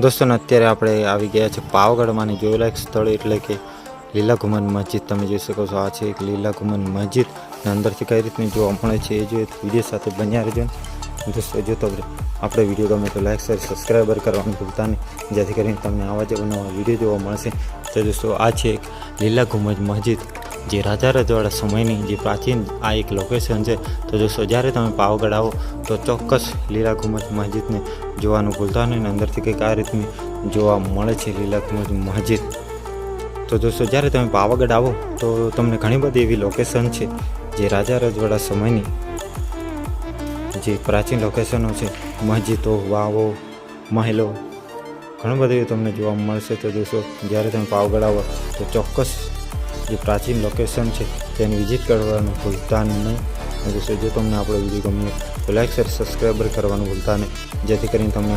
દોસ્તો, ને અત્યારે આપણે આવી ગયા છે પાવાગઢમાંની જોયેલાયક સ્થળ એટલે કે લીલા ઘુમન મસ્જિદ. તમે જોઈ શકો છો, આ છે એક લીલા ઘુમન મસ્જિદ. અને અંદરથી કઈ રીતની જોવા મળે છે એ જોઈએ વીડિયો સાથે બન્યા રહેજો. દોસ્તો, જો તો આપણે વીડિયો ગમે તો લાઈક, શેર, સબસ્ક્રાઈબર કરવાનું ભૂલતા નહીં. જેથી કરીને તમને આવા જ નવા વીડિયો જોવા મળશે. તો દોસ્તો, આ છે એક લીલા ઘુમજ મસ્જિદ. જે રાજા રજવાડા સમયની જે પ્રાચીન આ એક લોકેશન છે, તો જોશો જ્યારે તમે પાવાગઢ આવો તો ચોક્કસ લીલા ઘુમજ મસ્જિદને જોવાનું ભૂલતા નહીં અંદરથી કંઈક આ રીતની જોવા મળે છે લીલા ઘુમજ મસ્જિદ. તો દોસ્તો જ્યારે તમે પાવાગઢ આવો તો તમને ઘણી બધી એવી લોકેશન છે જે રાજા રજવાડા સમયની જે પ્રાચીન લોકેશનો છે, મસ્જિદો, વાવો, મહેલો, ઘણું બધું તમને જોવા મળશે. તો દોસ્તો, જ્યારે તમે પાવાગઢ આવો તો ચોક્કસ જે પ્રાચીન લોકેશન છે, તેની વિઝિટ કરવાનું ભૂલતા નહીં. અને જો તમને આપણો વીડિયો ગમ્યો તો લાઈક શેર સબસ્ક્રાઈબર કરવાનું ભૂલતા નહીં. જેથી કરીને તમને